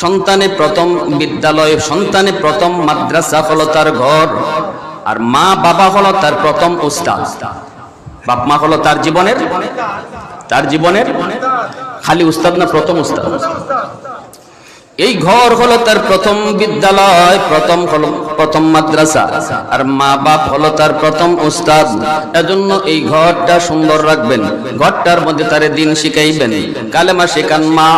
সন্তানে প্রথম বিদ্যালয় সন্তানে প্রথম মাদ্রাসা হলো তার ঘর, আর মা বাবা হলো তার প্রথম উস্তাদ। বাপ মা হলো তার জীবনের তার জীবনের খালি উস্তাদ না প্রথম উস্তাদ? এই ঘর হলো তার প্রথম বিদ্যালয়, প্রথম হলো প্রথম মাদ্রাসা। আর মা বাপ হলো তার প্রথম উস্তাদ। এজন্য এই ঘরটা সুন্দর রাখবেন। ঘরটার মধ্যে তারে দিন শিখাইবেন। কালেমা শিখান মা,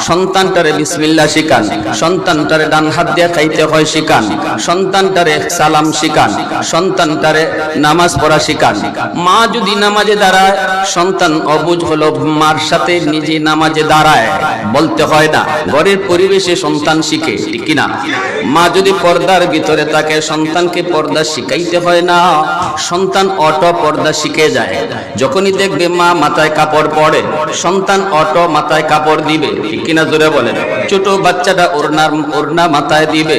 সন্তানটারে বিসমিল্লা শিখান। সন্তানটারে ডান হাত দিয়ে খাইতে হয় শিখান। সন্তানটারে সালাম শিখান। সন্তানটারে নামাজ পড়া শিখান। মা যদি নামাজে দাঁড়ায়, সন্তান অবুজ হলো মার সাথে নিজে নামাজে দাঁড়ায়। বলতে হয় না, ঘরের পরিবেশে সন্তান শিখে, ঠিক কিনা? মা যদি পর্দার ভিতরে থাকে সন্তানকে পর্দা শিখাইতে হয় না। সন্তান অটো পর্দা শিখে যায়। যখনই দেখবে মা মাথায় কাপড় পরে, সন্তান অটো মাথায় কাপড় দিবে। কিনা জোরে বলেন? ছোট বাচ্চাটা ওড়নার ওড়না মাথায় দিবে।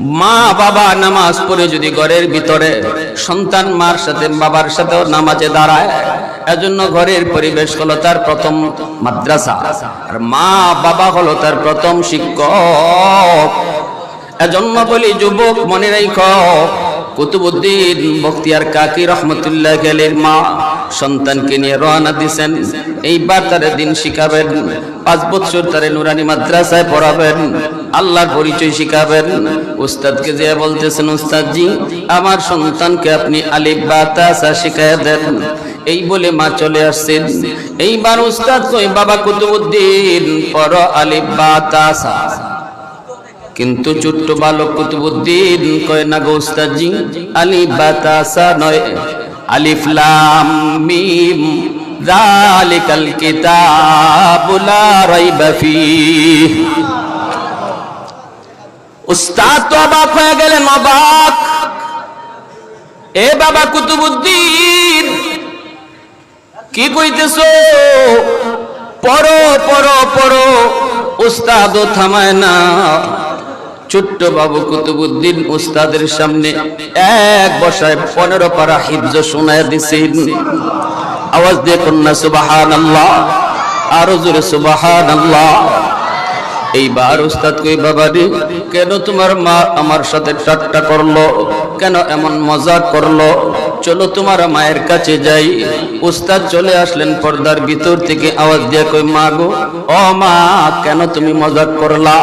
মা, বাবা নামাজ পড়ে যদি ঘরের ভিতরে, সন্তান মার সাথে, বাবার সাথেও নামাজে দাঁড়ায়। এজন্য ঘরের পরিবেশ হলো তার প্রথম মাদ্রাসা। আর মা, বাবা হলো তার প্রথম শিক্ষক। এজন্য বলি, যুবক, মনে রাখ, কুতুবুদ্দিন বখতিয়ার কাকি রহমতুল্লাহ গেলের মা সন্তানকে নিয়ে রওনা দিছেন। এইবার তারে দিন শিখাবেন, পাঁচ বছর তারে নুরানি মাদ্রাসায় পড়াবেন, আল্লাহর পরিচয় শিখাবেন। উস্তাদকে যে বলতেছেন, উস্তাদজি, আমার সন্তানকে আপনি আলিফ বা তাসা শিখায় দেন। এই বলে মা চলে আসছেন। এইবার উস্তাদ কই বাবা কুতুবুদ্দিন পর আলিফ বা তাসা। কিন্তু ছোট্ট বালক কুতুবুদ্দিন কয়, না গো উস্তাদজি আলিফ বা তাসা নয়। আলিফ লাম মিম, যালিকাল কিতাবু লা রাইবা ফীহ। উস্তাদ তো অবাক হয়ে গেলেন, অবাক। এ বাবা কুতুবুদ্দিন, কি কইতেছ? পড়ো পড়ো পড়ো, উস্তাদও থামায় না। ছোট্ট বাবু কুতুবুদ্দিন উস্তাদের সামনে এক বসায় পনেরো পারা হিফজ শোনায় দিছেন। আওয়াজ দিয়ে কন্যা সুবাহান আল্লাহ আরও জোরে সুবাহান আল্লাহ এইবার উস্তাদ কই বাবা রে কেন তোমার মা আমার সাথে ঠাট্টা করল? কেন এমন মজা করল? চলো তোমার মায়ের কাছে যাই। উস্তাদ চলে আসলেন পর্দার ভিতর থেকে। আওয়াজ দিয়ে কই, মা গো, ও মা, কেন তুমি মজাক করলা?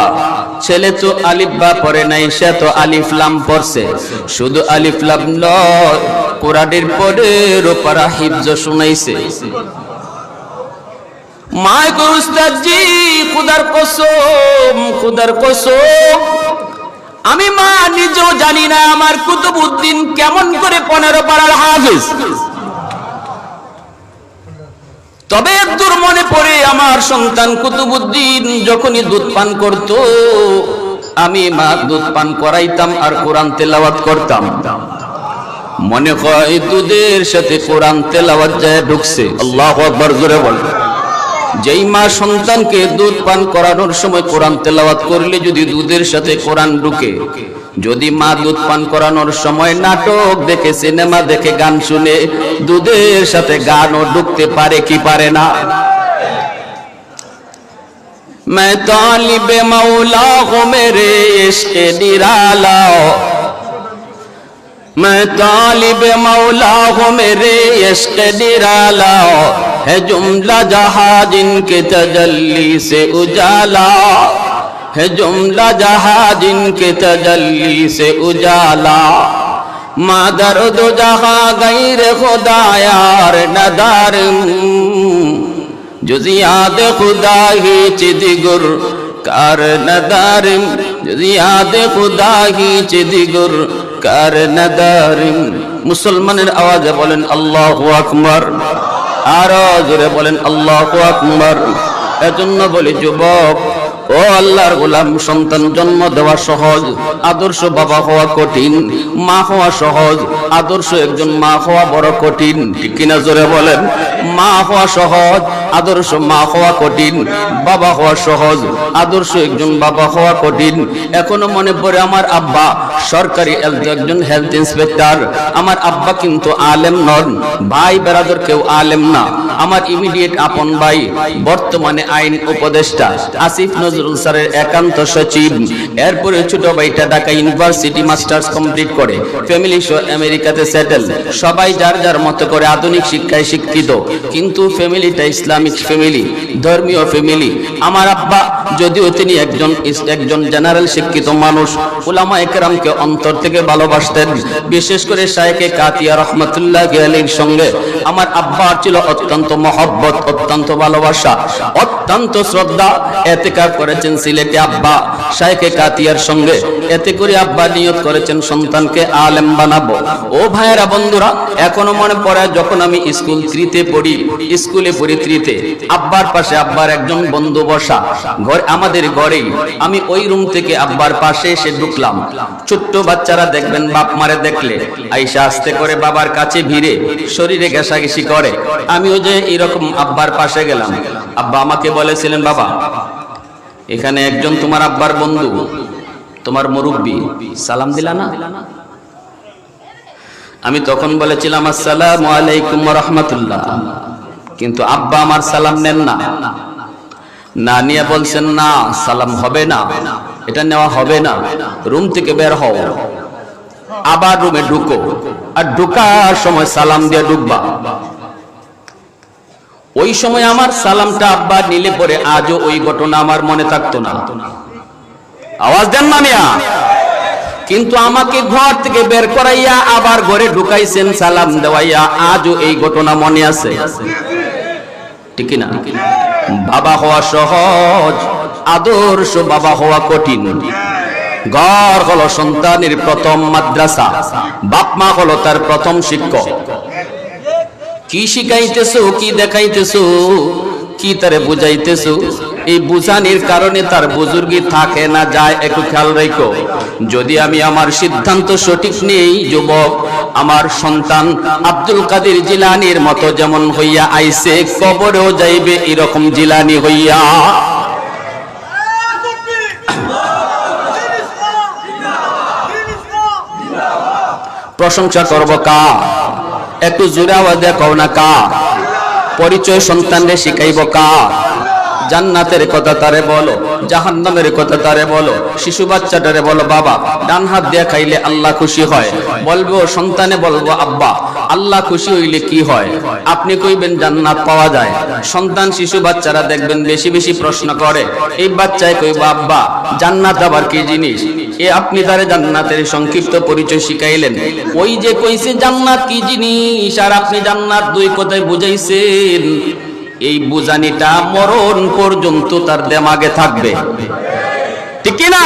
ছেলে তো আলিফ বা পড়ে নাই, সে তো আলিফ লাম পড়ছে। শুধু আলিফ লাম নয়, কোরআনের পরে রোপারা হিফজ শুনাইছে। আমি মা নিজেও জানি না আমার কুতুবউদ্দিন কেমন করে পনেরো পাড়ার হাফিজ। তবে একদূর মনে পড়ে আমার সন্তান কুতুবুদ্দিন যখনই দুধ পান করত, আমি মা দুধ পান করাইতাম আর কোরআন তেলাওয়াত করতাম। মনে হয় দুধের সাথে কোরআন তেলাওয়াত যায় ঢুকছে। আল্লাহ আকবার জোরে বল। যেই মা সন্তানকে দুধ পান করানোর সময় কোরআন তেলাওয়াত করলে যদি দুধের সাথে কোরআন ঢুকে যদি মা দুধ পান করানোর সময় নাটক দেখে সিনেমা দেখে গান শুনে দুধের সাথে গানও ঢুকতে পারে কি পারে না मैं तालिब मौला हूँ मेरे इश्क निराला मैं तालिब मौला हूँ मेरे इश्क निराला है जुमला जहाँ जिनके तजल्ली से उजाला ہے جملہ جہاں جن کے تجلی سے اجالا۔ مادر دو جہاں غیر خدا یار ندار جزیاد خدا ہی چدگر کار ندار جزیاد خدا ہی چدگر کار ندار مسلمان আওয়াজে بولن اللہ اکمر আরো بولن اللہ اکمر اے এজন্য বলি যুবক ও আল্লাহর গোলাম, সন্তান জন্ম দেওয়া সহজ, আদর্শ বাবা হওয়া কঠিন, মা হওয়া সহজ, আদর্শ একজন মা হওয়া বড় কঠিন। ঠিক কিনা জোরে বলেন? মা হওয়া সহজ, আদর্শ মা হওয়া কঠিন, বাবা হওয়া সহজ, আদর্শ একজন বাবা হওয়া কঠিন। এখনও মনে পড়ে আমার আব্বা, সরকারি একজন হেলথ ইন্সপেক্টর। আমার আব্বা কিন্তু আলেম নন, ভাই বেরাদর কেউ আলেম না। আমার ইমিডিয়েট আপন ভাই, বর্তমানে আইন উপদেষ্টা, আসিফ নজরুল নজরুল স্যারের একান্ত সচিব। এরপরে ছোট ভাইটা ঢাকা ইউনিভার্সিটি মাস্টার্স কমপ্লিট করে। ফ্যামিলি সহ আমেরিকাতে সেটেল। সবাই যার যার মতো করে আধুনিক শিক্ষায় শিক্ষিত। কিন্তু ফ্যামিলিটা ইসলামিক ফ্যামিলি, ধর্মীয় ফ্যামিলি। আমার আব্বা যদিও তিনি একজন একজন জেনারেল শিক্ষিত মানুষ উলামা একরামকে অন্তর থেকে ভালোবাসতেন। বিশেষ করে শায়েকে কাতিয়া রহমতুল্লাহ আলীর সঙ্গে। আমার আব্বার ছিল অত্যন্ত মহব্বত, অত্যন্ত ভালোবাসা, অত্যন্ত শ্রদ্ধা। এতে কাপ করেছেন সিলেটে আব্বা। শায়েকে কাতিয়ার সঙ্গে এতে করে আব্বা নিয়ত করেছেন সন্তানকে আলেম বানাবো। ও ভাইয়েরা, বন্ধুরা, এখনও মনে পড়ে যখন আমি স্কুল থ্রিতে পড়ি, স্কুলে পড়ি থ্রিতে আব্বার পাশে আব্বার একজন বন্ধু বসা। ঘর আমাদের ঘরেই আমি ওই রুম থেকে আব্বার পাশে এসে ঢুকলাম। ছোট্ট বাচ্চারা দেখবেন বাপ মারে দেখলে। আইসা করে বাবার কাছে ভিড়ে শরীরে করে। যে এরকম আব্বার পাশে গেলাম। আব্বা আমাকে বলেছিলেন, বাবা, এখানে একজন তোমার আব্বার বন্ধু, তোমার মুরব্বী। সালাম দিলা না? আমি তখন বলেছিলাম, আসসালামু আলাইকুম রহমতুল্লাহ। কিন্তু আব্বা আমার সালাম নেন না। না নিয়ে বলছেন না, সালাম হবে না। এটা নেওয়া হবে না। রুম থেকে বের হও। আবার রুমে ঢুকো। আর ঢুকার সময় সালাম দিয়ে ঢুকবা। ওই সময় আমার সালামটা আব্বা নিলে পরে আজও ওই ঘটনা আমার মনে থাকতো না। আওয়াজ দেন না মিয়া কিন্তু আমাকে ঘর থেকে বের করাইয়া আবার ঘরে ঢুকাইছেন, সালাম দেওয়াইয়া আজও এই ঘটনা মনে আছে। ঠিক না বাবা হওয়া সহজ, আদর্শ বাবা হওয়া কঠিন। ঘর হলো সন্তানের প্রথম মাদ্রাসা বাপমা হলো তার প্রথম শিক্ষক। কি শিখাইতেছো, কি দেখাইতেছো? কি তারে বুঝাইতেছো? এই বুঝানির কারণে তার বুজুর্গি থাকে না, যায়, একটু খেয়াল রেখো যদি আমি আমার সিদ্ধান্ত সঠিক নেই, যুবক, আমার সন্তান আব্দুল কাদের জিলানির মতো যেমন হইয়া আইসে কবরেও যাইবে এরকম জিলানি হইয়া। প্রশংসা করব কা? একটু জোরে আওয়াজ দেখাও না কা? পরিচয় সন্তানরে শিখাইব কা? জান্নাতের কথা তারে বলো, জাহান্নামের কথা তারে বলো, শিশু বাচ্চাটারে বলো, বাবা ডান হাত দিয়ে খাইলে আল্লাহ খুশি হয়। বলব, সন্তানে বলব, আব্বা আল্লাহ খুশি হইলে কি হয়? আপনি কইবেন জান্নাত পাওয়া যায়। সন্তান, শিশু, বাচ্চারা দেখবেন বেশি বেশি প্রশ্ন করে। এই বাচ্চায় কইব, আব্বা, জান্নাত আবার কি জিনিস? এ আপনি তারে জান্নাতের সংক্ষিপ্ত পরিচয় শিখাইলেন। ওই যে কইছে, জান্নাত কি জিনিস? আর আপনি জান্নাত দুই কথায় বুঝাইছেন। এই বুঝানিটা মরণ পর্যন্ত তার দেমাগে থাকবে। ঠিক না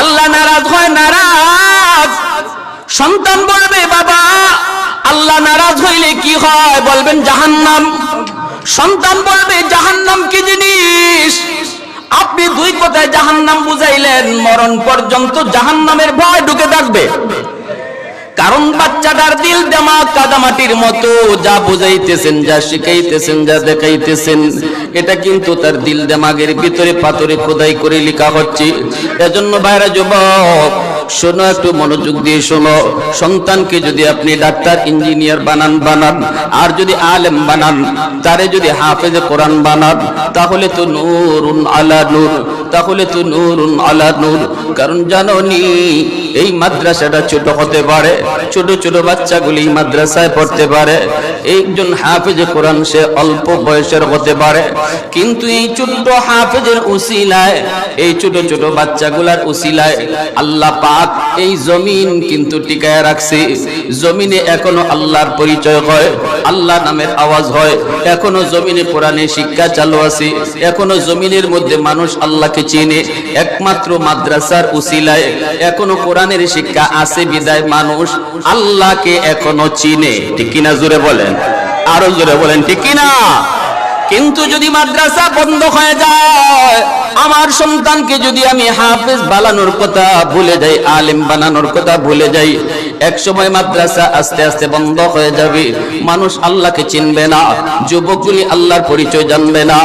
আল্লাহ নারাজ হয়, নারাজ। সন্তান বলবে, বাবা আল্লাহ নারাজ হইলে কি হয় বলবেন জাহান্নাম? সন্তান বলবে, জাহান্নাম কি জিনিস? আপনি দুই কথায় জাহান্নাম বুঝাইলেন, মরণ পর্যন্ত জাহান্নামের ভয় ঢুকে থাকবে। কারণ বাচ্চাটার দিল দেমা কাদামাটির মতো, যা বুঝাইতেছেন, যা শিখাইতেছেন, যা দেখাইতেছেন, এটা কিন্তু তার দিল দেমাগের ভিতরে পাথরে খোদাই করে লেখা হচ্ছে। এজন্য বাইরা যুবক শোনো, একটু মনোযোগ দিয়ে শোনো। সন্তানকে যদি আপনি ডাক্তার, ইঞ্জিনিয়ার বানান বানান, আর যদি আলেম বানান, তারে যদি হাফেজ কোরআন বানান, তাহলে তো নূরুন আলা নূর। তাহলে তো নূরুন আলা নূর। কারণ জানো নি এই মাদ্রাসাটা ছোট হতে পারে, ছোট ছোট বাচ্চাগুলি মাদ্রাসায় পড়তে পারে। একজন হাফেজে কোরআন সে অল্প বয়সের হতে পারে। কিন্তু এই ছোট্ট হাফেজের উসিলায়, এই ছোট ছোট বাচ্চাগুলার উসিলায় আল্লাহ পাক এই জমিন কিন্তু টিকায় রাখছে। জমিনে এখনও আল্লাহর পরিচয় হয়, আল্লাহ নামের আওয়াজ হয়। এখনও জমিনে কোরআনে শিক্ষা চালু আছে। এখনও জমিনের মধ্যে মানুষ আল্লাহকে চেনে। একমাত্র মাদ্রাসার উসিলায় এখনও কোরআনের শিক্ষা আছে বিদায় মানুষ। আল্লাহকে এখনও চিনে। ঠিক কিনা জোরে বলেন? আরও জোরে বলেন, ঠিক কিনা? কিন্তু যদি মাদ্রাসা বন্ধ হয়ে যায়, আমার সন্তানকে যদি আমি হাফেজ বানানোর কথা ভুলে যাই, আলেম বানানোর কথা ভুলে যাই, এক সময় মাদ্রাসা আস্তে আস্তে বন্ধ হয়ে যাবে। মানুষ আল্লাহকে চিনবে না, যুবকগুলি আল্লাহর পরিচয় জানবে না,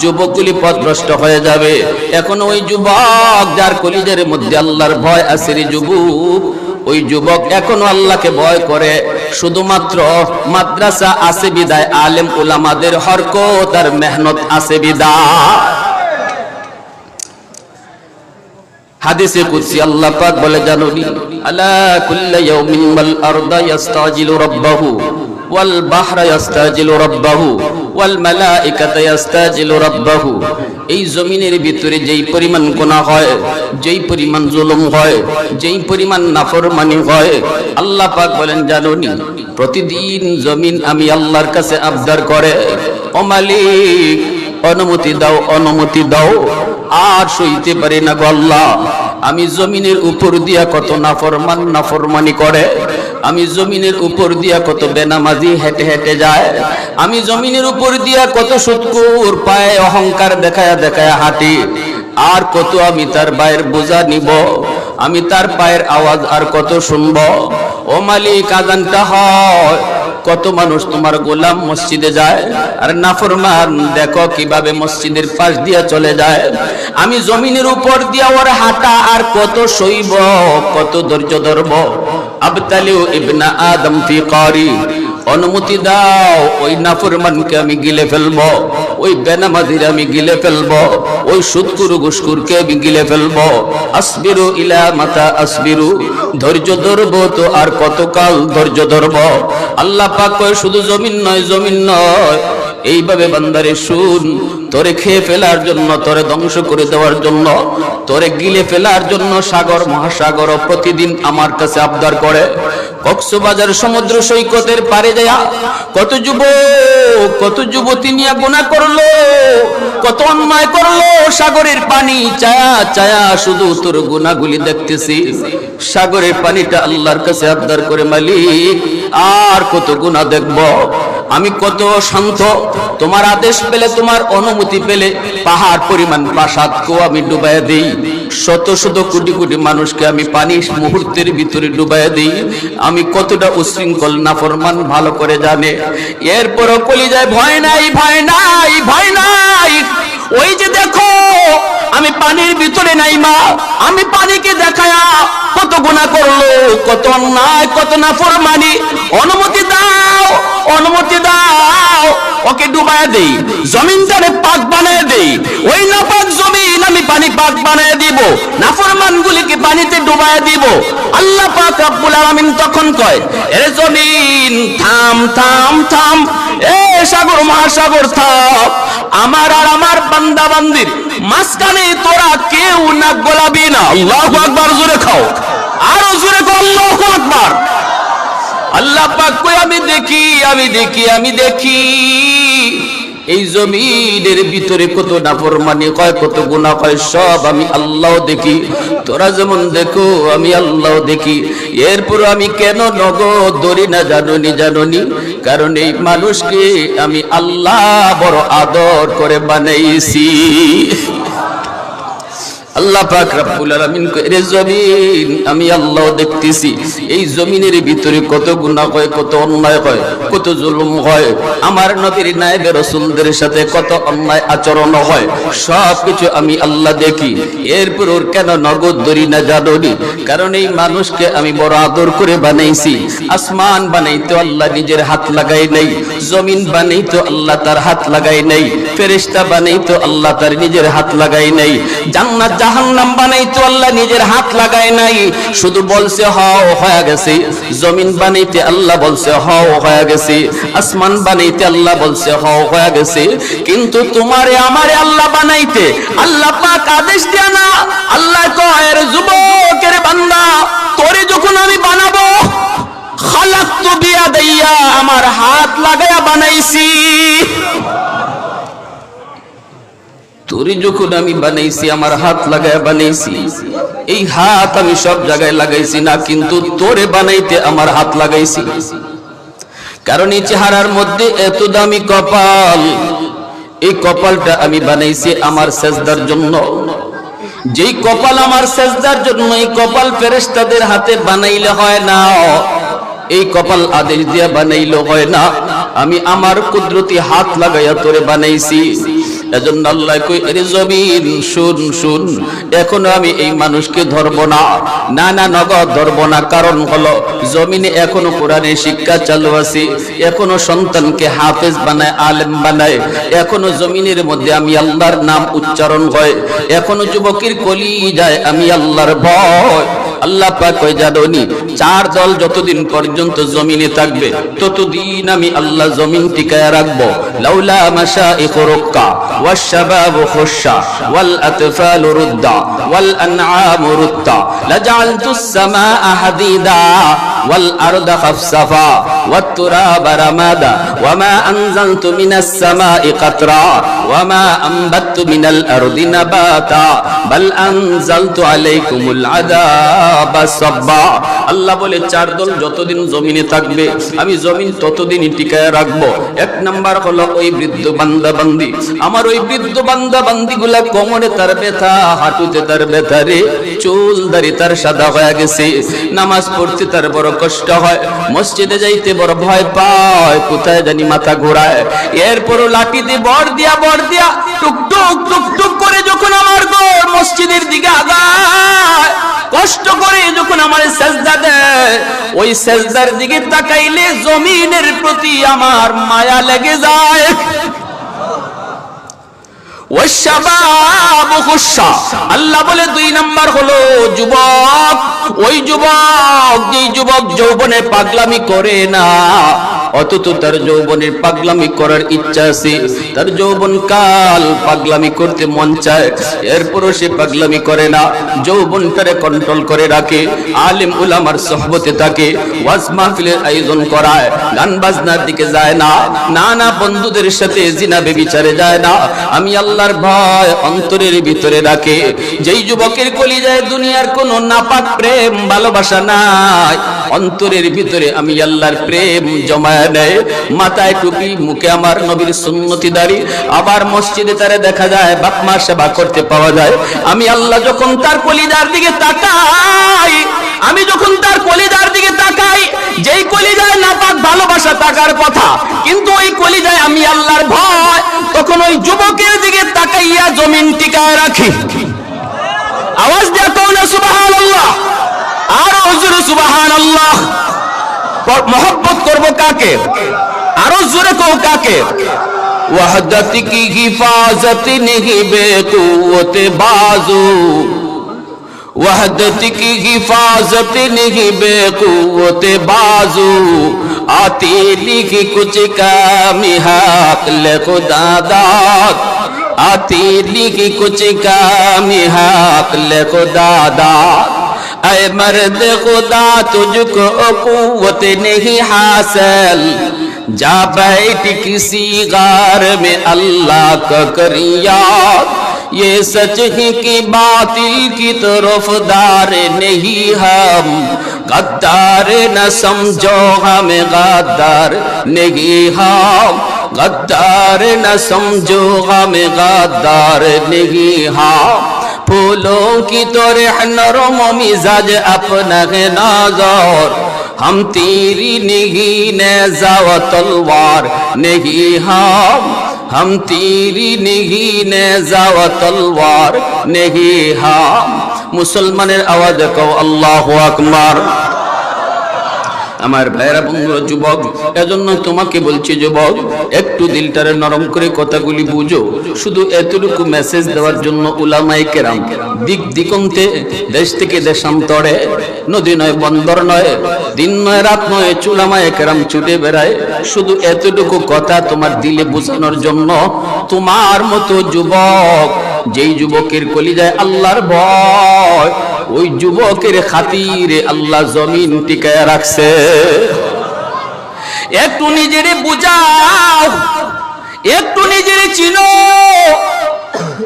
যুবকগুলি পথভ্রষ্ট হয়ে যাবে। এখন ওই যুবক যার কলিজের মধ্যে আল্লাহর ভয় আছে, রে যুবক ওই যুবক এখনও আল্লাহকে ভয় করে। শুধুমাত্র মাদ্রাসা আছে বিদায়, আলেম উলামাদের হরক তার মেহনত আছে বিদা হাদিসে আল্লাহ পাক বলে আলা কুল্লা ইয়াউমিন আরদা রাব্বাহু। ওয়াল বাহরা ইস্তাজিলু রাব্বাহু, ওয়াল মালাইকাতা ইস্তাজিলু রাব্বাহু। এই জমিনের ভিতরে যেই পরিমাণ গুনাহ হয়, যেই পরিমাণ জুলুম হয়, যেই পরিমাণ নাফরমানি হয়, আল্লাহ পাক বলেন, জানুনি, প্রতিদিন জমিন আমি আল্লাহর কাছে আবদার করে। ও মালিক, অনুমতি দাও অনুমতি দাও। আর সইতে পারি না গো আল্লাহ। আমি জমিনের উপর দিয়া কত নাফরমান, নাফরমানি করে। আমি জমিনের উপর দিয়া কত বেনামাজি হেঁটে হেঁটে যায়। আমি জমিনের উপর দিয়া কত সুৎকুর পায়ে অহংকার দেখায়া দেখায়া হাঁটি। আর কত আমি তার পায়ের বোঝা নিব। আমি তার পায়ের আওয়াজ আর কত শুনব। ও মালিক, আজানটা হয়। কত মানুষ তোমার গোলাম মসজিদে যায়। আর নাফরমান, দেখো কীভাবে মসজিদের পাশ দিয়া চলে যায়। আমি জমিনের উপর দিয়া ওর হাঁটা আর কত সইব, কত ধৈর্য ধরব। আবতালিউ ইবনা আদম ফি কারি অনুমতি দাও, ওই নাফরমানকে আমি গিলে ফেলব, ওই বেনামাজির আমি গিলে ফেলব, ওই সুৎকুরু গুসকুরকে আমি গিলে ফেলব। আসবিরু ইলা মাতা আসবিরু, ধৈর্য ধরবো তো আর কতকাল ধৈর্য ধরব? আল্লাহ পাক কয়, শুধু জমিন নয় জমিন নয় এইভাবে বান্দারে শুন, তোরে খেয়ে ফেলার জন্য, তোরে ধ্বংস করে দেওয়ার জন্য, তোরে গিলে ফেলার জন্য সাগর, মহাসাগর প্রতিদিন আমার কাছে আবদার করে। কক্সবাজার সমুদ্র সৈকতের পারে যায় কত যুব কত যুবতী নিয়ে গুণা করল, কত অন্যায় করল, সাগরের পানি চায়া চায়া শুধু তোর গুণাগুলি দেখতেছি। সাগরের পানিটা আল্লাহর কাছে আবদার করে মালিক, আর কত গুণা দেখব? আমি কত শান্ত। তোমার আদেশ পেলে, তোমার অনুমতি পেলে পাহাড় পরিমাণ প্রাসাদকেও আমি ডুবাইয়া দিই। শত শত কোটি কোটি মানুষকে আমি পানি মুহূর্তের ভিতরে ডুবাইয়া দিই। আমি কতটা উশৃঙ্খল, নাফরমান, ভালো করে জানে। এরপরও কলি যায় ভয় নাই ভয় নাই ভয় নাই। ওই যে দেখো, আমি পানির ভিতরে নাই মা। আমি পানিকে দেখায়া কত গুণা করল, কত অন্যায়, কত না ফরমানি অনুমতি দাও। অনুমতি দাও, ওকে ডুবায় দেই জমিনটারে পাক বানায় দেই। ওই না পাক জমিন আমি পানি পাক বানায় দিব নাফরমান গুলিকে পানিতে ডুবায় দিব। আল্লাহ পাক রব্বুল আলামিন তখন কয়, এ জমিন, থাম থাম থাম, এ সাগর, মহাসাগর থাম। আমার আর আমার বান্দা বান্দির মাঝখানে তোরা কেউ না গোলাবি না। আল্লাহু আকবার, জোরে খাও। আরও জোরে খাও, আল্লাহু আকবার। আল্লাহ পাক আমি দেখি আমি দেখি আমি দেখি। এই জমিনের ভিতরে কত নাফরমানি কয়, কত গুনাহ কয়, সব আমি আল্লাহ দেখি। তোরা যেমন দেখো, আমি আল্লাহ দেখি। এরপর আমি কেন নগদ ধরি না জাননি জাননি? কারণ এই মানুষকে আমি আল্লাহ বড় আদর করে বানাইছি। আল্লাহ পাক রব্বুল আলামিন কয়, রে জমিন আমি আল্লাহ দেখতেছি। এই জমিনের ভিতরে কত গুনাহ হয় কত অন্যায় হয় কত জুলুম হয়। আমার নবীর নায়েবে রাসূলদের সাথে কত অন্যায় আচরণ হয় সব কিছু আমি আল্লাহ দেখি। এরপর ওর কেন নগদ ধরি না জানি কারণ এই মানুষকে আমি বড় আদর করে বানাইছি। আসমান বানাইতে আল্লাহ নিজের হাত লাগাই নাই জমিন বানাইতো আল্লাহ তার হাত লাগাই নাই ফেরেশতা বানাইতো আল্লাহ তার নিজের হাত লাগাই নাই। জান্নাত জাহান্নাম বানাইতো আল্লাহ নিজের হাত লাগায় নাই। শুধু বলছে, হও, হয়ে গেছে। জমিন বানাইতে আল্লাহ বলছে, হও, হয়ে গেছে। আসমান বানাইতে আল্লাহ বলছে, হও, হয়ে গেছে। কিন্তু তোমারে আমারে আল্লাহ বানাইতে আল্লাহ পাক আদেশ দেয় না। আল্লাহ কয় রে যুবকের বান্দা, তোরে যখন আমি বানাবো, খালাক্তু বিয়াদাইয়া আমার হাত লাগায়া বানাইছি। তোরে যখন আমি বানাইছি, আমার হাত লাগায় বানাইছি, এই হাত আমি সব জায়গায় লাগাইছি না, কিন্তু তোরে বানাইতে আমার হাত লাগাইছি। কারণ এই চেহারার মধ্যে এত দামি কপাল, এই কপালটা আমি বানাইছি আমার সেজদার জন্য। যেই কপাল আমার সেজদার জন্য, এই কপাল ফেরেশতাদের হাতে বানাইলে হয় না, এই কপাল আদেশ দিয়া বানাইলে হয় না। আমি আমার কুদরতি হাত লাগাইয়া তোরে বানাইছি। এজন্য আল্লাহ কই এর জমিন, শুন শুন, এখনও আমি এই মানুষকে ধরব না। না না, নগদ ধরব না। কারণ হলো, জমিনে এখনও কোরআনে শিক্ষা চালু আছে, এখনও সন্তানকে হাফেজ বানায়, আলেম বানায়। এখনও জমিনের মধ্যে আমি আল্লাহর নাম উচ্চারণ হয়। এখনও যুবকের কলি যায় আমি আল্লাহর ভয়। আল্লাহ পাক ওই জাদনি চার দল যতদিন পর্যন্ত জমিনে থাকবে, ততদিন আমি আল্লাহ জমিন টিকায় রাখব। লাউলা মাশা ইখরুক্কা ওয়াশাবাব খুশা ওয়াল আতফাল রুদ্দা ওয়াল আনআম রুদ্দা লাজআলতুস সামা হাদিদা। ওয়াল আরদা খাফসাফা ওয়াত তুরাবা রামাদা ওয়া মা আনজালতু মিনাস সামাই কাতরা ওয়া মা আমবাতু মিনাল আরদি নাবাতা বাল আনজালতু আলাইকুমুল আযাবা সাব্বা। আল্লাহ বলে, চার দল যতদিন জমিনে থাকবে, আমি জমিন ততদিনই টিকায় রাখব। এক নাম্বার হলো ওই বৃদ্ধ বান্দা বান্দি আমার ওই বৃদ্ধ বান্দা বান্দি গুলা কোমরে তার ব্যথা, হাঁটুতে তার ব্যথা রে, চুল দাড়ি তার সাদা হয়ে গেছে, নামাজ পড়তে তার বড় কষ্ট হয়। মসজিদে যাইতে বড় ভয় পায়, কোথায় জানি মাথা ঘোরায়। এরপরও লাঠিতে বর দিয়া বর দিয়া, টুক টুক টুক টুক করে যখন আমার গোর মসজিদের দিকে আগায়, কষ্ট করে যখন আমার সেজদা দেয়, ওই সেজদার দিকে তাকাইলে জমিনের প্রতি আমার মায়া লেগে যায়। আল্লাহ বলে দুই নাম্বার হলো যুবক। ওই যুবক যে যুবক যৌবনে পাগলামি করে না অথচ তার যৌবনের পাগলামি করার ইচ্ছা আছে। তার যৌবন কাল পাগলামি করতে মন চায়। এরপরও সে পাগলামি করে না। যৌবনটারে কন্ট্রোল করে রাখে। আলিম উলামার সহবতে থাকে ওয়াজ মাহফিলের আয়োজন করায়। গান বাজনার দিকে যায় না। না না বন্ধুদের সাথে জিনা বেবিচারে যায় না। আমি আল্লাহর ভয় অন্তরের ভিতরে রাখে। যেই যুবকের কলি যায় দুনিয়ার কোনো নাপাক প্রেম, ভালোবাসা নাই। অন্তরের ভিতরে আমি আল্লাহর প্রেম জমায় নেয়, মাথায় টুপি, মুখে আমার নবীর সুন্নতি দাড়ি। আবার মসজিদে তারে দেখা যায় বাপ মা সেবা করতে পাওয়া যায়। আমি আল্লাহ যখন তার কলিজার দিকে তাকাই, আমি যখন তার কলিজার দিকে তাকাই, যেই কলিজায় নাপাক ভালোবাসা তাকার কথা, কিন্তু ওই কলিজায় আমি আল্লাহর ভয়, তখন ওই যুবকের দিকে তাকাইয়া জমিন টিকায় রাখি। আওয়াজ দেয়া কৌন সুবাহান আর হুজুর সুবাহান আল্লাহ মহব্বত করব কাকে আরও জোরে কো কাকে ওয়াহদত কি হিফাজত নেহি বেকুত বাজু وحدت کی حفاظت نہیں بے قوت بازو آتی لکھ کچھ کام حق خدا داد آتی لکھ کچھ کام حق خدا داد اے مرد خدا تجھ کو قوت نہیں حاصل۔ جا بیٹھ کسی غار میں اللہ کا کریا۔ یہ سچ ہی کی باطل کی طرف دار نہیں ہم۔ غدار نہ سمجھو ہم، غدار نہیں ہم۔ غدار نہ سمجھو ہم، غدار نہیں ہم۔ پھولوں کی تو رح نرم و مزاج اپنا ہے نازور ہم تیری نہیں نیزا و تلوار، نہیں ہم۔ ہم تیری نہیں نیزا و تلوار، نہیں ہم۔ مسلمان اواز کو اللہ আকবার আমার ভাইরা বন্ধুরা, যুবক, এজন্য তোমাকে বলছি যুবক, একটু দিলটারে নরম করে কথাগুলি বুঝো। শুধু এতটুকু মেসেজ দেওয়ার জন্য উলামাই কেরাম দিক দিগন্তে দেশ থেকে দেশান্তরে নদী নয়, বন্দর নয়, দিন নয়, রাত নয় চুলামায় কেরাম ছুটে বেড়ায়। শুধু এতটুকু কথা তোমার দিলে বোঝানোর জন্য তোমার মতো যুবক, যেই যুবকের কলিজায় আল্লাহর ভয় ওই যুবকের খাতিরে আল্লাহ জমিন টিকায় রাখছে। একটু নিজেরে বুঝাও, একটু নিজেরে চিনো,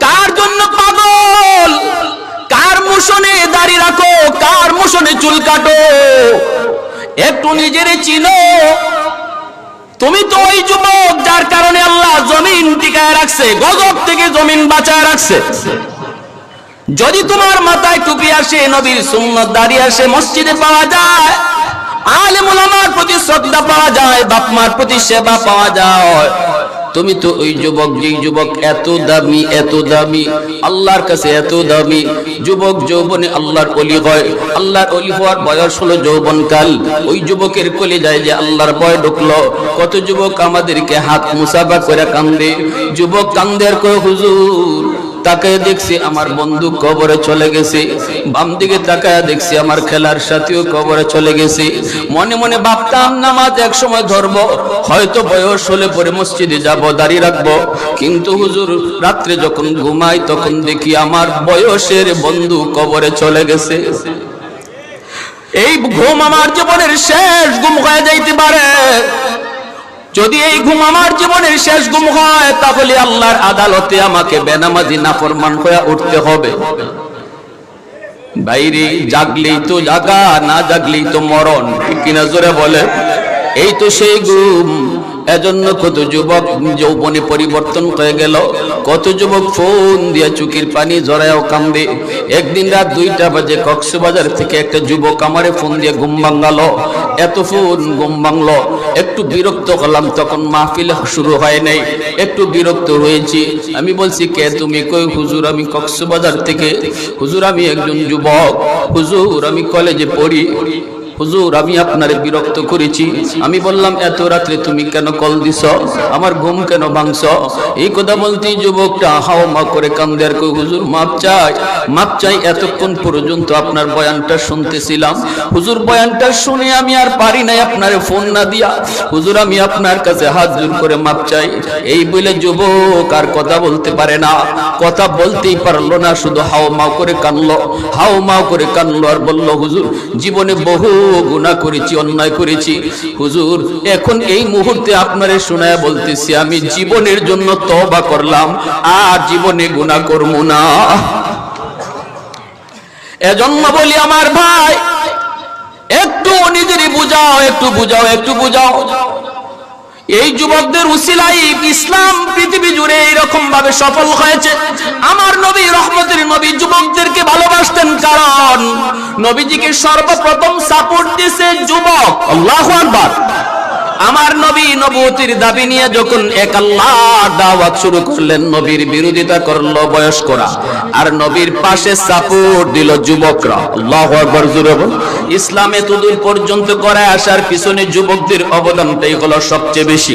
কার জন্য পাগল, কার মুসনে দাড়ি রাখো, কার মুসনে চুল কাটো, একটু নিজেরে চিনো। তুমি তো ওই যুবক যার কারণে আল্লাহ জমিন টিকায় রাখছে, গজব থেকে জমিন বাঁচায় রাখছে। যদি তোমার মাথায় টুপি আসে, নবীর সুন্নত দাঁড়িয়ে আসে, মসজিদে পাওয়া যায়, আলেম ওলামার প্রতি শ্রদ্ধা পাওয়া যায়, বাপ মার প্রতি সেবা পাওয়া যায়, তুমি তো ওই যুবক, যেই যুবক এত দামি এত দামি, আল্লাহর কাছে এত দামি, যুবক যৌবনে আল্লাহর অলি হয়, আল্লাহর অলি হওয়ার বয়স হলো যৌবনকাল, ওই যুবকের কলে যায় যে আল্লাহর ভয় ঢুকলো, কত যুবক আমাদেরকে হাত মুসাফা করে কান্দে, যুবক কান্দের কয়, হুজুর তাকায় দেখছি আমার বন্ধু কবরে চলে গেছে। বাম দিকে তাকায় দেখছি আমার খেলার সাথীও কবরে চলে গেছে। মনে মনে ভাবতাম, নামাজ এক সময় ধরব, হয়তো বয়স হলে পরে মসজিদে যাব, দাঁড়িয়ে রাখব। কিন্তু হুজুর, রাত্রে যখন ঘুমাই, তখন দেখি আমার বয়সের বন্ধু কবরে চলে গেছে। এই ঘুম আমার জীবনের শেষ, ঘুম হয়ে যাইতে পারে। যদি এই ঘুম আমার জীবনের শেষ ঘুম হয়, তাহলে আল্লাহর আদালতে আমাকে বেনামাজি না ফরমান হয়ে উঠতে হবে। বাইরে জাগলেই তো জাগা না জাগলেই তো মরণ, ঠিক কিনা জোরে বলে? এই তো সেই ঘুম। এজন্য কত যুবক যৌবনে পরিবর্তন হয়ে গেল। কত যুবক ফোন দিয়ে চুকির পানি জড়ায়ও কামবে একদিন রাত দুইটা বাজে কক্সবাজার থেকে একটা যুবক আমারে ফোন দিয়ে ঘুম ভাঙালো। এত ফোন ঘুম ভাঙলো। একটু বিরক্ত হলাম, তখন মাহফিল শুরু হয় নাই। একটু বিরক্ত হয়েছি। আমি বলছি, কে তুমি? কই, হুজুর, আমি কক্সবাজার থেকে। হুজুর, আমি একজন যুবক। হুজুর, আমি কলেজে পড়ি। হুজুর, আমি আপনারে বিরক্ত করেছি। আমি বললাম, এত রাত্রে তুমি কেন কল দিছ? আমার ঘুম কেন ভাঙছ? এই কথা বলতেই যুবকটা হাও মা করে কান্দে আর কই হুজুর, মাপ চাই। মাপ চাই এতক্ষণ পর্যন্ত আপনার বয়ানটা শুনতেছিলাম। হুজুর, বয়ানটা শুনে আমি আর পারি নাই আপনারে ফোন না দিয়া। হুজুর, আমি আপনার কাছে হাত জোর করে মাপ চাই। এই বলে যুবক আর কথা বলতে পারে না। কথা বলতেই পারল না, শুধু হাও মাও করে কানলো। হাও মাও করে কানলো আর বলল, হুজুর, জীবনে বহু গুনাহ করেছি, অন্যায় করেছি। হুজুর, এখন এই মুহূর্তে আপনারে শোনায় বলতেছি, আমি জীবনের জন্য তবা করলাম, আর জীবনে গুনাহ করব না। এজন্য বলি আমার ভাই, একটু নিজেরই বুঝাও, একটু বুঝাও একটু বুঝাও। এই যুবকদের উসিলাই ইসলাম পৃথিবী জুড়ে এইরকম ভাবে সফল হয়েছে। আমার নবী, রহমতের নবী যুবকদেরকে ভালোবাসতেন কারণ নবীজিকে সর্বপ্রথম সাপোর্ট দিয়েছে যুবক। আল্লাহ আকবার। আমার নবী নবতির দাবি নিয়ে যখন এক আল্লাহর দাওয়াত শুরু করলেন, নবীর বিরোধিতা করল বয়স্করা। আর নবীর পাশে সাপোর্ট দিল যুবকরা। আল্লাহু আকবার, জোরে বল। ইসলাম এতদূর পর্যন্ত করে আসার পিছনে যুবকদের অবদানটাই হলো সবচেয়ে বেশি।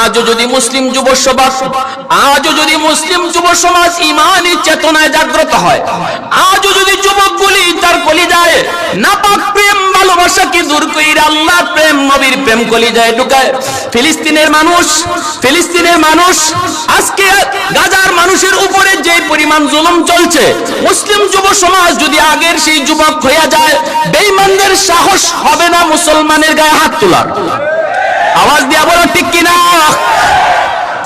আজও যদি মুসলিম যুব সমাজ, আজও যদি মুসলিম যুব সমাজ ইমানি চেতনায় জাগ্রত হয়, আজও যদি যুবকগুলি তার কলি যায় নাপাক প্রেম, ভালোবাসাকে দূর কইরা আল্লাহ প্রেম, নবীর প্রেম কলি যায় ঢুকায়। ফিলিস্তিনের মানুষ ফিলিস্তিনের মানুষ, আজকে গাজার মানুষের উপরে যে পরিমাণ জুলুম চলছে, মুসলিম যুব সমাজ যদি আগের সেই যুবক হইয়া যায়, বেঈমানদের সাহস হবে না মুসলমানের গায়ে হাত তোলার। আওয়াজ দিয়া বলো, ঠিক কিনা?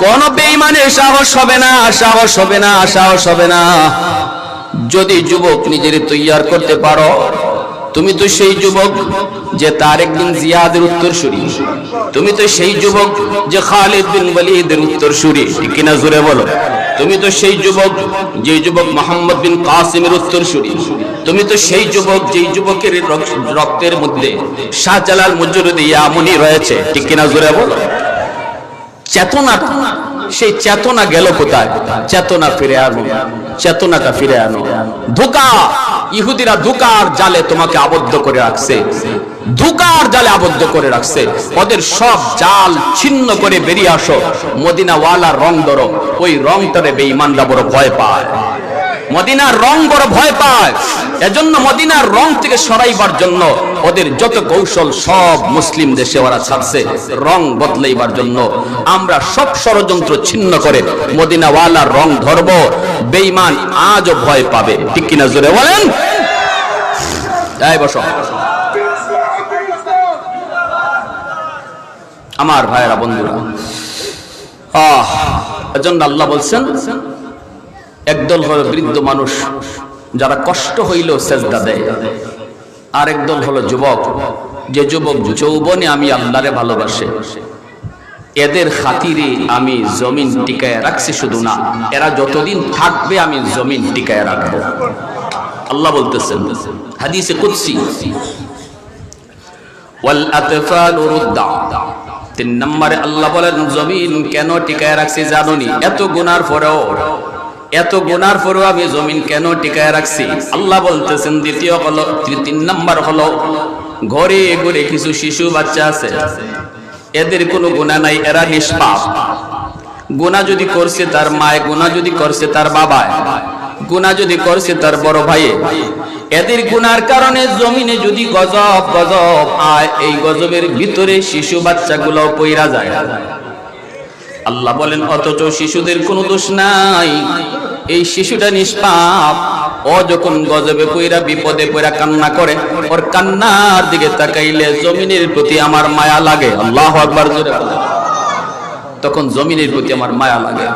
কোন বেঈমানের সাহস হবে না, সাহস হবে না, সাহস হবে না। যদি যুবক নিজের তৈয়ার করতে পারো তুমি তো সেই যুবক যে তার একদিন জিয়াদের উত্তর সুরি তুমি তো সেই যুবক যে খালিদ বিন ওয়ালিদের উত্তর সুরি ঠিক কিনা জুড়ে বলো? তুমি তো সেই যুবক যে যুবক মোহাম্মদ বিন কাসিমের উত্তর সুরি তুমি তো সেই যুবক যেই যুবকের রক্তের মধ্যে শাহজালাল মুজরুদ ইয়ামুনি রয়েছে। ঠিক কিনা জুড়ে বলো? চেতনা সেই চেতনা গেল কোথায়? চেতনা ফিরে আনো চেতনাটা ফিরে আনো। ধোকা! ইহুদিরা ধোকার জালে তোমাকে আবদ্ধ করে রাখছে। ধোকার জালে আবদ্ধ করে রাখছে। ওদের সব জাল ছিন্ন করে বেরিয়ে আসো। মদিনা ওয়ালার রং ধরো, ওই রংটারে বেঈমানরা বড় ভয় পায়। মদিনার রং বড় ভয় পায়। এজন্য মদিনার রং থেকে সরাইবার জন্য ওদের যত কৌশল সব মুসলিম দেশে ওরা ছাড়ছে। রং বদলাইবার জন্য। আমরা সব ষড়যন্ত্র ছিন্ন করে মদিনাওয়ালা রং ধরব। বেঈমান আজও ভয় পাবে। ঠিক কিনা জোরে বলেন? আমার ভাইয়েরা, বন্ধুরা। আহ, এজন্য আল্লাহ বলছেন, একদল হলো বৃদ্ধ মানুষ, যারা কষ্ট হইলেও সেজদা দেয়। আর একদল হলো যুবক। যে যুবক যৌবনে আমি আল্লাহরে ভালোবাসে। এদের খাতিরে আমি জমিন টিকায় রাখছি শুধু না, এরা যতদিন থাকবে আমি জমিন টিকায় রাখব। আল্লাহ বলতেছেন, হাদিসে কুদসি, ওয়াল আতফালু রুদ্দা। তিন নম্বরে আল্লাহ বলেন, জমিন কেন টিকায় রাখছি জানুনি? এত গুনার পরেও এত গুনার পরেও আমি জমিন কেন টিকায় রাখছি? আল্লাহ বলতেছেন, দ্বিতীয় হলো তিন নাম্বার হলো, ঘরে ঘরে কিছু শিশু বাচ্চা আছে। এদের কোনো গুণা নাই, এরা নিষ্পাপ। গুণা যদি করছে তার মায় গুণা যদি করছে তার বাবায় গুণা যদি করছে তার বড় ভাইয়ে এদের গুনার কারণে জমিনে যদি গজব গজব আয়, এই গজবের ভিতরে শিশু বাচ্চাগুলো পইরা যায়। আল্লাহ বলেন, অথচ শিশুদের কোনো দোষ নাই। এই শিশুটা নিষ্পাপ। ও যখন গজবে পইরা বিপদে পইরা কান্না করে, ওর কান্নার দিকে তাকাইলে জমিনের প্রতি আমার মায়া লাগে। আল্লাহ আকবার, জোরে তখন জমিনের প্রতি আমার মায়া লাগে।